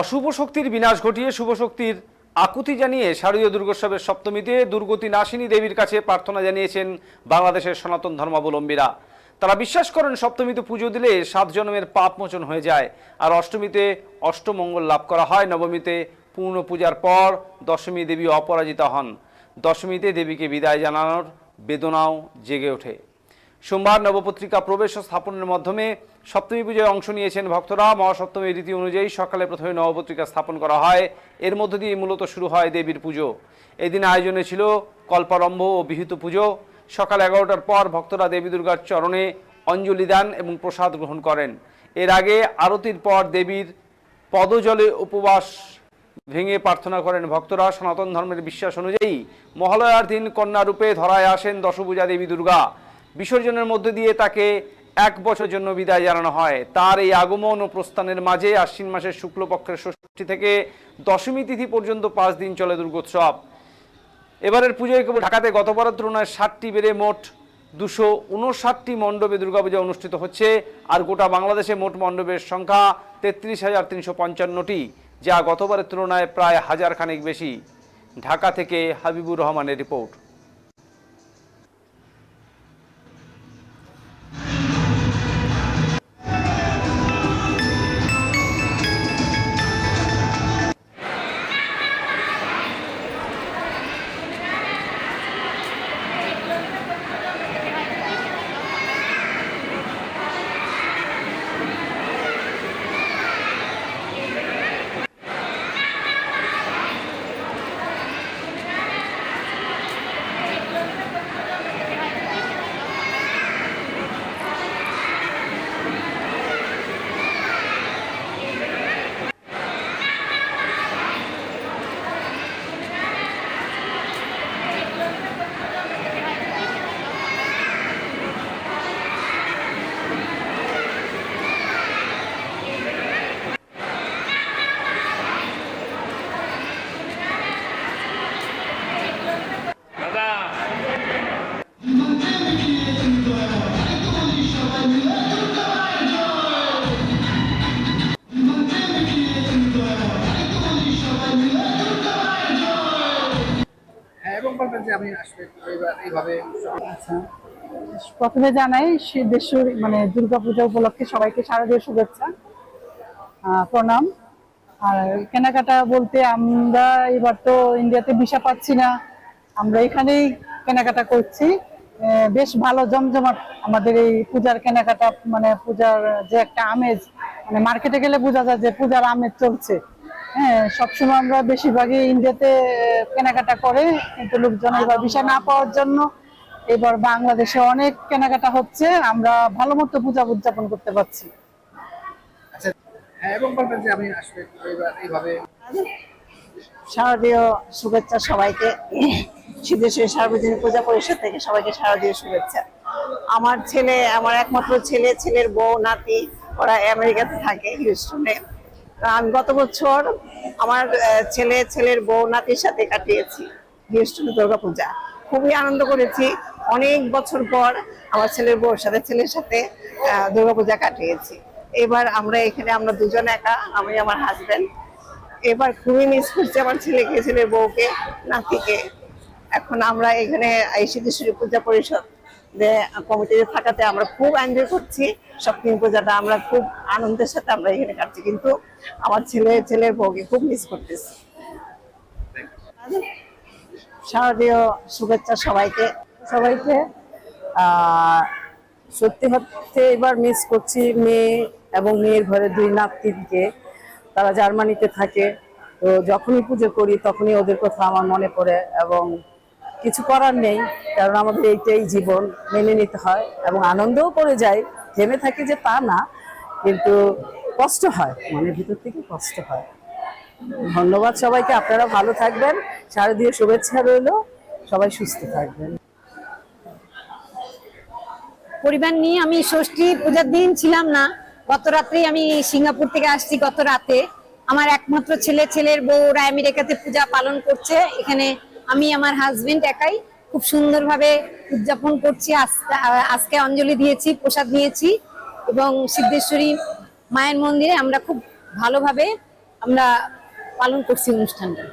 অশুভ শক্তির বিনাশ ঘটিয়ে শুভ শক্তির আকুতি জানিয়ে শারদীয় দুর্গোৎসবের সপ্তমীতে দুর্গতি নাশিনী দেবীর কাছে প্রার্থনা জানিয়েছেন বাংলাদেশের সনাতন ধর্মাবলম্বীরা। তারা বিশ্বাস করেন সপ্তমীতে পুজো দিলে সাত জন্মের পাপ মোচন হয়ে যায়। আর অষ্টমীতে অষ্টমঙ্গল লাভ করা হয়। নবমীতে পূর্ণ পূজার পর দশমী দেবী অপরাজিতা হন। দশমীতে দেবীকে বিদায় জানানোর বেদনাও জেগে ওঠে। সোমবার নবপত্রিকা প্রবেশ স্থাপনের মাধ্যমে সপ্তমী পুজোয় অংশ নিয়েছেন ভক্তরা। মহাসপ্তমীর রীতি অনুযায়ী সকালে প্রথমে নবপত্রিকা স্থাপন করা হয়। এর মধ্য দিয়ে মূলত শুরু হয় দেবীর পুজো। এদিন আয়োজনে ছিল কল্পারম্ভ ও বিহিত পুজো। সকাল এগারোটার পর ভক্তরা দেবী দুর্গার চরণে অঞ্জলি দেন এবং প্রসাদ গ্রহণ করেন। এর আগে আরতির পর দেবীর পদজলে উপবাস ভেঙে প্রার্থনা করেন ভক্তরা। সনাতন ধর্মের বিশ্বাস অনুযায়ী মহালয়ার দিন কন্যা রূপে ধরায় আসেন দশভূজা দেবী দুর্গা। বিসর্জনের মধ্যে দিয়ে তাকে এক বছর জন্য বিদায় জানানো হয়। তার এই আগমন ও প্রস্থানের মাঝে আশ্বিন মাসের শুক্লপক্ষের ষষ্ঠী থেকে দশমী তিথি পর্যন্ত পাঁচ দিন চলে দুর্গোৎসব। এবারের পুজোয় কেবল ঢাকাতে গতবারের তুলনায় ষাটটি বেড়ে মোট দুশো উনষাটটি মণ্ডপে দুর্গাপূজা অনুষ্ঠিত হচ্ছে আর গোটা বাংলাদেশে মোট মণ্ডপের সংখ্যা তেত্রিশ হাজার তিনশো পঞ্চান্নটি, যা গতবারের তুলনায় প্রায় হাজার খানেক বেশি। ঢাকা থেকে হাবিবুর রহমানের রিপোর্ট। প্রথমে জানাই সিদ্ধেশ্বর মানে দুর্গাপূজা উপলক্ষে সবাইকে শারদীয় শুভেচ্ছা প্রণাম। আর কেনাকাটা বলতে আমরা এবার তো ইন্ডিয়াতে ভিসা পাচ্ছি না। আমরা এখানেই কেনাকাটা করছি। বেশ ভালো জমজমাট আমাদের এই পূজার কেনাকাটা মানে পূজার যে একটা আমেজ মানে মার্কেটে গেলে বোঝা যায় যে পূজার আমেজ চলছে। হ্যাঁ সবসময় আমরা বেশিরভাগই ইন্ডিয়াতে কেনাকাটা করে কিন্তু লোকজন এবার ভিসা না পাওয়ার জন্য এবার বাংলাদেশে অনেক কেনাকাটা হচ্ছে আমরা ভালো মতো পূজা উদযাপন করতে পারছি। আচ্ছা হ্যাঁ শারদীয় শুভেচ্ছা সবাইকে। সিদ্ধেশ্বরী সার্বজনীন পূজা পরিষদ থেকে সবাইকে শারদীয় শুভেচ্ছা। আমার ছেলে আমার একমাত্র ছেলে ছেলের বউ নাতি ওরা আমেরিকাতে থাকে হিউস্টনে। আমি গত বছর আমার ছেলে, ছেলের বউ, নাতির সাথে কাটিয়েছি বৃহস্পতি দুর্গা পূজা খুবই আনন্দ করেছি। অনেক বছর পর আমার ছেলের বউর সাথে, ছেলের সাথে দুর্গাপূজা কাটিয়েছি। এবার আমরা এখানে, আমরা দুজন একা, আমি আমার হাজব্যান্ড এবার খুবই মিস করছি আমার ছেলেকে, ছেলের বউকে, নাতিকে। এখন আমরা এখানে এই সিদ্ধেশ্বরী পূজা পরিষদ কমিটিতে থাকাতে আমরা খুব এনজয় করছি। সপ্তমী পূজাটা আমরা খুব আনন্দের সাথে আমরা এখানে কাটছি। কিন্তু আমার ছেলে, ছেলের বউকে খুব মিস করতেছি। শারদীয় শুভেচ্ছা সবাইকে। সবাইকে সত্যি হচ্ছে এবার মিস করছি মেয়ে এবং মেয়ের ঘরে দুই নাতিকে। তারা জার্মানিতে থাকে। তো যখনই পুজো করি, তখনই ওদের কথা আমার মনে পড়ে এবং কিছু করার নেই, কারণ আমাদের এইটাই জীবন, মেনে নিতে হয় এবং আনন্দও করে যায় থেমে থাকি যে তা না, কিন্তু কষ্ট হয়, মনের ভিতর থেকে কষ্ট হয়। ধন্যবাদ সবাইকে, আপনারা ভালো থাকবেন, শারদীয় শুভেচ্ছা রইল, সবাই সুস্থ থাকবেন। পরিবার নিয়ে আমি ষষ্ঠী পূজার দিন ছিলাম না, গত রাত্রেই আমি সিঙ্গাপুর থেকে আসছি গত রাতে। আমার একমাত্র ছেলে, ছেলের বউরা আমেরিকাতে পূজা পালন করছে, এখানে আমি আমার হাজবেন্ড একাই খুব সুন্দরভাবে উদযাপন করছি। আজকে অঞ্জলি দিয়েছি, প্রসাদ নিয়েছি এবং সিদ্ধেশ্বরী মায়ের মন্দিরে আমরা খুব ভালোভাবে আমরা পালন করছি অনুষ্ঠানটা।